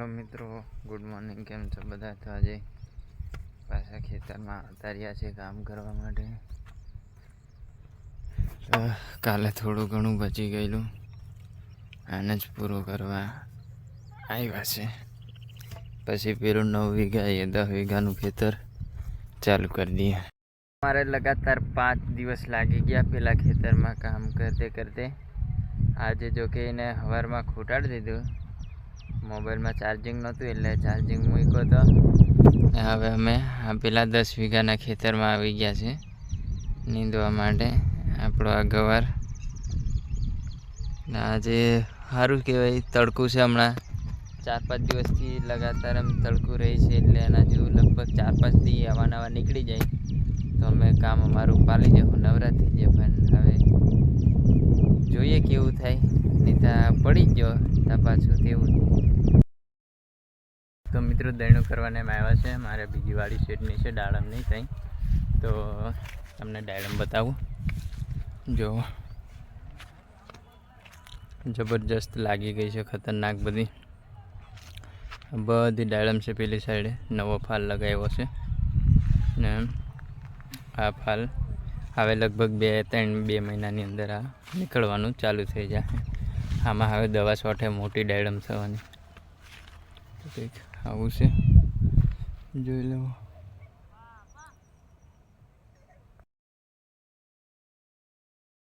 Hello મિત્રો, good morning. કેમ છો બધા? તો આજે પાછા ખેતરમાં અતાર્યા છે કામ કરવા માટે. કાલે થોડું ઘણું બચી ગયેલું. આને જ પૂરું કરવા આવ્યા છે. પછી પેલું નવ વીઘા એ દસ વીઘાનું ખેતર ચાલુ કરી દઈએ. મારે લગાતાર પાંચ દિવસ લાગી ગયા પેલા ખેતરમાં કામ કરતે કરતે. આજે જો કે એને સવારમાં ખૂટાડી દીધું. મોબાઈલમાં ચાર્જિંગ નહોતું એટલે ચાર્જિંગ મૂક્યો તો. ને હવે અમે આ પેલા દસ વીઘાના ખેતરમાં આવી ગયા છે નીંદવા માટે. આપણો આ ગવાર. આજે સારું કહેવાય, તડકું છે હમણાં. ચાર પાંચ દિવસથી લગાતાર એમ તડકું રહી છે એટલે એના જેવું લગભગ ચાર પાંચ દી આવા નવા નીકળી જાય. તો અમે કામ અમારું પાલી જવું નવરા થઈ જાય પણ હવે. જોઈએ કેવું થાય. નહીં પડી જ ગયો. ત્યાં પાછું તેવું તો મિત્રો દૈણું કરવાને એમ આવ્યા છે. મારે બીજી વાળી શેડની છે ડાળમની ત્યાં તો તમને દાડમ બતાવું. જો. જબરજસ્ત લાગી ગઈ છે ખતરનાક બધી. બધી દાડમ છે પેલી સાઈડે. નવો ફાલ લગાવ્યો છે. ને આ ફાલ હવે લગભગ બે, ત્રણ, બે મહિનાની અંદર આ નીકળવાનું ચાલુ થઈ જાય. આમાં હવે દવા છોટે મોટી ડાયડમ થવાની. આવું છે. જોઈ લેવું